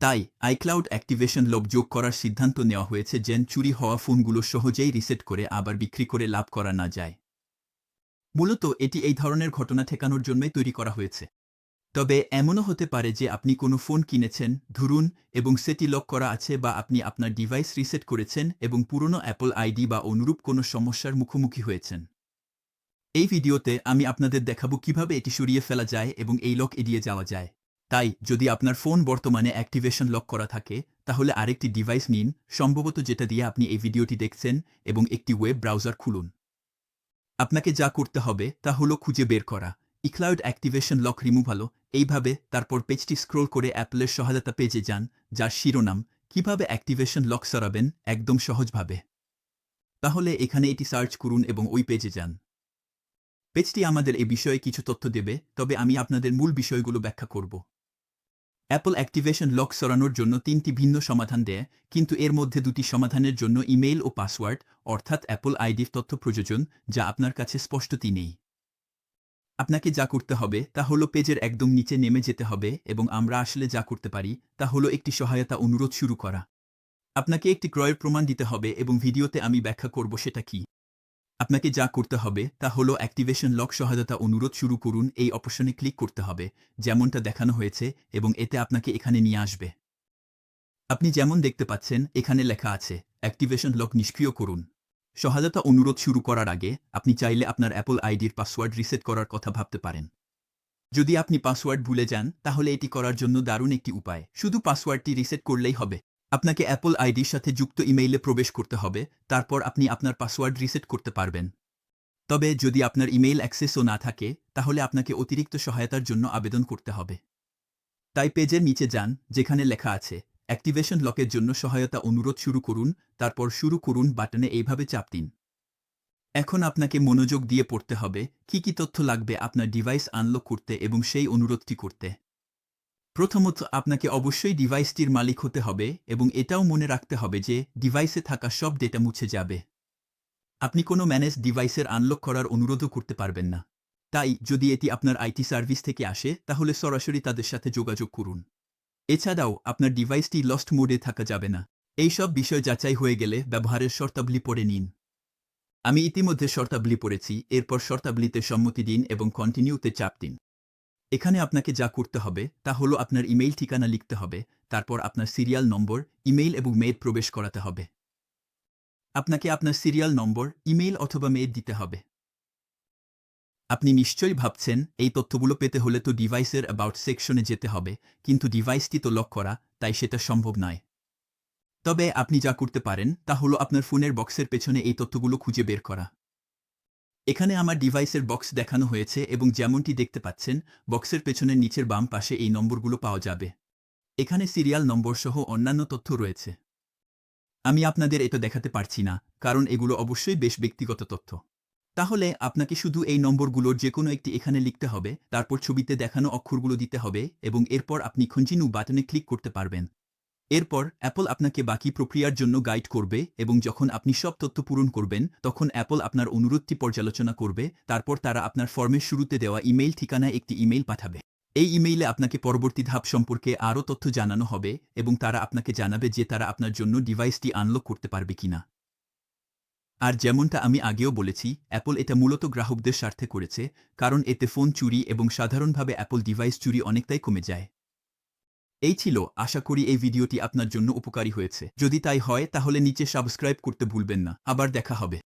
তাই iCloud activation lock যোগ করার সিদ্ধান্ত নেওয়া হয়েছে, যেন চুরি হওয়া ফোনগুলো সহজেই রিসেট করে আবার বিক্রি করে লাভ করা না যায়। মূলত এটি এই ধরনের ঘটনা ঠেকানোর জন্যই তৈরি করা হয়েছে। তবে এমনও হতে পারে যে আপনি কোনো ফোন কিনেছেন, ধরুন, এবং সেটি লক করা আছে বা আপনি আপনার ডিভাইস রিসেট করেছেন এবং পুরনো অ্যাপল আইডি বা অনুরূপ কোনো সমস্যার মুখোমুখি হয়েছেন। এই ভিডিওতে আমি আপনাদের দেখাবো কীভাবে এটি সরিয়ে ফেলা যায় এবং এই লক এড়িয়ে যাওয়া যায়। তাই যদি আপনার ফোন বর্তমানে অ্যাক্টিভেশন লক করা থাকে, তাহলে আরেকটি ডিভাইস নিন, সম্ভবত যেটা দিয়ে আপনি এই ভিডিওটি দেখছেন এবং একটি ওয়েব ব্রাউজার খুলুন। আপনাকে যা করতে হবে তা হলো খুঁজে বের করা। ইক্লাউড অ্যাক্টিভেশন লক রিমুভ হলো এইভাবে তারপর পেজটি স্ক্রোল করে অ্যাপলের সহায়তা পেজে যান, যার শিরোনাম, কীভাবে অ্যাক্টিভেশন লক সরাবেন, একদম সহজভাবে। তাহলে এখানে এটি সার্চ করুন এবং ওই পেজে যান। পেজটি আমাদের এ বিষয়ে কিছু তথ্য দেবে, তবে আমি আপনাদের মূল বিষয়গুলো ব্যাখ্যা করব। অ্যাপল অ্যাক্টিভেশন লক সরানোর জন্য তিনটি ভিন্ন সমাধান দেয়, কিন্তু এর মধ্যে দুটি সমাধানের জন্য ইমেইল ও পাসওয়ার্ড, অর্থাৎ অ্যাপল আইডির তথ্য প্রযোজন, যা আপনার কাছে স্পষ্টতি নেই। আপনাকে যা করতে হবে তা হলো পেজের একদম নিচে নেমে যেতে হবে এবং আমরা আসলে যা করতে পারি তা হলো একটি সহায়তা অনুরোধ শুরু করা। আপনাকে একটি ক্রয়ের প্রমাণ দিতে হবে এবং ভিডিওতে আমি ব্যাখ্যা করব সেটা কি। আপনাকে যা করতে হবে তা হলো অ্যাক্টিভেশন লক সহায়তা অনুরোধ শুরু করুন, এই অপশনে ক্লিক করতে হবে, যেমনটা দেখানো হয়েছে এবং এতে আপনাকে এখানে নিয়ে আসবে। আপনি যেমন দেখতে পাচ্ছেন, এখানে লেখা আছে অ্যাক্টিভেশন লক নিষ্ক্রিয় করুন। সহায়তা অনুরোধ শুরু করার আগে আপনি চাইলে আপনার অ্যাপল আইডির পাসওয়ার্ড রিসেট করার কথা ভাবতে পারেন। যদি আপনি পাসওয়ার্ড ভুলে যান, তাহলে এটি করার জন্য দারুণ একটি উপায়। শুধু পাসওয়ার্ডটি রিসেট করলেই হবে। আপনাকে অ্যাপল আইডির সাথে যুক্ত ইমেইলে প্রবেশ করতে হবে, তারপর আপনি আপনার পাসওয়ার্ড রিসেট করতে পারবেন। তবে যদি আপনার ইমেইল অ্যাক্সেসও না থাকে, তাহলে আপনাকে অতিরিক্ত সহায়তার জন্য আবেদন করতে হবে। তাই পেজের নিচে যান, যেখানে লেখা আছে অ্যাক্টিভেশন লকের জন্য সহায়তা অনুরোধ শুরু করুন, তারপর শুরু করুন বাটনে এইভাবে চাপ দিন। এখন আপনাকে মনোযোগ দিয়ে পড়তে হবে, কি কি তথ্য লাগবে আপনার ডিভাইস আনলক করতে এবং সেই অনুরোধটি করতে। প্রথমত আপনাকে অবশ্যই ডিভাইসটির মালিক হতে হবে এবং এটাও মনে রাখতে হবে যে ডিভাইসে থাকা সব ডেটা মুছে যাবে। আপনি কোনো ম্যানেজ ডিভাইসের আনলক করার অনুরোধও করতে পারবেন না। তাই যদি এটি আপনার আইটি সার্ভিস থেকে আসে, তাহলে সরাসরি তাদের সাথে যোগাযোগ করুন। এছাড়াও আপনার ডিভাইসটি লস্ট মোডে থাকা যাবে না। এই সব বিষয় যাচাই হয়ে গেলে ব্যবহারের শর্তাবলী পড়ে নিন। আমি ইতিমধ্যে শর্তাবলী পড়েছি, এরপর শর্তাবলীতে সম্মতি দিন এবং কন্টিনিউতে চাপ দিন। এখানে আপনাকে যা করতে হবে তা হলো আপনার ইমেইল ঠিকানা লিখতে হবে, তারপর আপনার সিরিয়াল নম্বর, ইমেইল এবং মেয়ের প্রবেশ করাতে হবে। আপনাকে আপনার সিরিয়াল নম্বর, ইমেইল অথবা মেয়ের দিতে হবে। আপনি নিশ্চয়ই ভাবছেন এই তথ্যগুলো পেতে হলে তো ডিভাইসের অ্যাবাউট সেকশনে যেতে হবে, কিন্তু ডিভাইসটি তো লক করা, তাই সেটা সম্ভব নয়। তবে আপনি যা করতে পারেন তা হলো আপনার ফোনের বক্সের পেছনে এই তথ্যগুলো খুঁজে বের করা। এখানে আমার ডিভাইসের বক্স দেখানো হয়েছে এবং যেমনটি দেখতে পাচ্ছেন বক্সের পেছনের নিচের বাম পাশে এই নম্বরগুলো পাওয়া যাবে। এখানে সিরিয়াল নম্বর সহ অন্যান্য তথ্য রয়েছে। আমি আপনাদের এটা দেখাতে পারছি না, কারণ এগুলো অবশ্যই বেশ ব্যক্তিগত তথ্য। তাহলে আপনাকে শুধু এই নম্বরগুলোর যে কোনো একটি এখানে লিখতে হবে, তারপর ছবিতে দেখানো অক্ষরগুলো দিতে হবে এবং এরপর আপনি কন্টিনিউ বাটনে ক্লিক করতে পারবেন। এরপর অ্যাপল আপনাকে বাকি প্রক্রিয়ার জন্য গাইড করবে এবং যখন আপনি সব তথ্য পূরণ করবেন, তখন অ্যাপল আপনার অনুরোধটি পর্যালোচনা করবে, তারপর তারা আপনার ফর্মের শুরুতে দেওয়া ইমেইল ঠিকানায় একটি ইমেইল পাঠাবে। এই ইমেইলে আপনাকে পরবর্তী ধাপ সম্পর্কে আরও তথ্য জানানো হবে এবং তারা আপনাকে জানাবে যে তারা আপনার জন্য ডিভাইসটি আনলক করতে পারবে কিনা। আর যেমনটা আমি আগেও বলেছি, অ্যাপল এটা মূলত গ্রাহকদের স্বার্থে করেছে, কারণ এতে ফোন চুরি এবং সাধারণভাবে অ্যাপল ডিভাইস চুরি অনেকটাই কমে যায়। এই ছিল। আশা করি এই ভিডিওটি আপনার জন্য উপকারী হয়েছে। যদি তাই হয়, তাহলে নিচে সাবস্ক্রাইব করতে ভুলবেন না। আবার দেখা হবে।